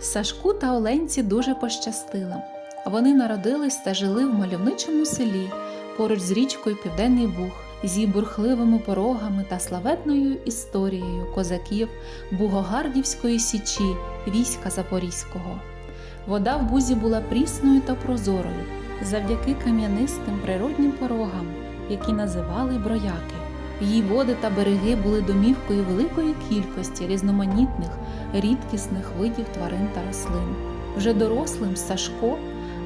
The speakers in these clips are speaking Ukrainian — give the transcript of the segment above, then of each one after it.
Сашку та Оленці дуже пощастило. Вони народились та жили в мальовничому селі поруч з річкою Південний Буг, з її бурхливими порогами та славетною історією козаків Бугогардівської січі війська Запорізького. Вода в бузі була прісною та прозорою завдяки кам'янистим природнім порогам, які називали брояки. Її води та береги були домівкою великої кількості різноманітних, рідкісних видів тварин та рослин. Вже дорослим Сашко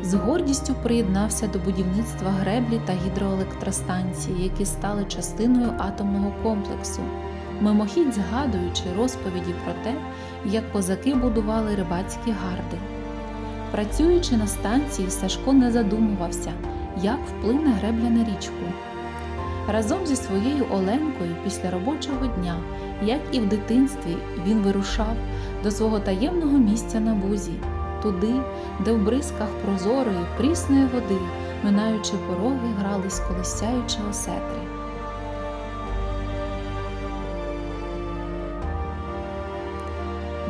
з гордістю приєднався до будівництва греблі та гідроелектростанції, які стали частиною атомного комплексу, мимохідь згадуючи розповіді про те, як козаки будували рибацькі гарди. Працюючи на станції, Сашко не задумувався, як вплине гребля на річку. Разом зі своєю Оленкою після робочого дня, як і в дитинстві, він вирушав до свого таємного місця на бузі, туди, де в бризках прозорої, прісної води, минаючи пороги, грались колисяючі осетри.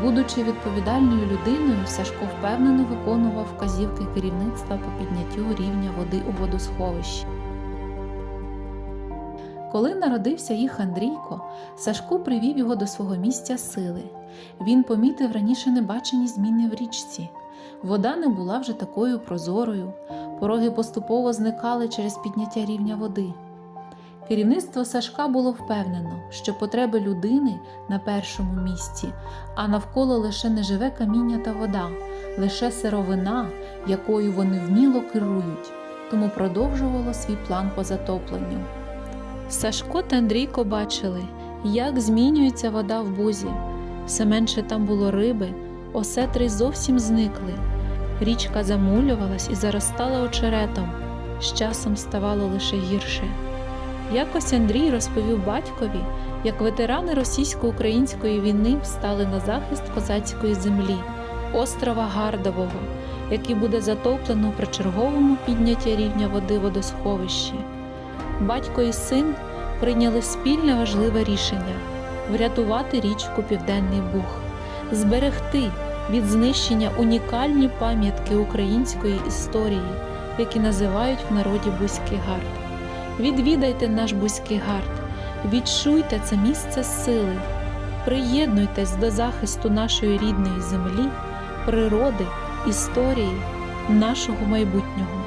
Будучи відповідальною людиною, Сашко впевнено виконував вказівки керівництва по підняттю рівня води у водосховищі. Коли народився їх Андрійко, Сашко привів його до свого місця сили. Він помітив раніше небачені зміни в річці. Вода не була вже такою прозорою, пороги поступово зникали через підняття рівня води. Керівництво Сашка було впевнено, що потреби людини на першому місці, а навколо лише неживе каміння та вода, лише сировина, якою вони вміло керують, тому продовжувало свій план по затопленню. Сашко та Андрійко бачили, як змінюється вода в бузі. Все менше там було риби, осетри зовсім зникли. Річка замулювалась і заростала очеретом, з часом ставало лише гірше. Якось Андрій розповів батькові, як ветерани російсько-української війни встали на захист козацької землі, острова Гардового, який буде затоплено при черговому піднятті рівня води водосховищі. Батько і син прийняли спільне важливе рішення врятувати річку Південний Буг, зберегти від знищення унікальні пам'ятки української історії, які називають в народі Бузький гард. Відвідайте наш Бузький гард, відчуйте це місце сили, приєднуйтесь до захисту нашої рідної землі, природи, історії, нашого майбутнього.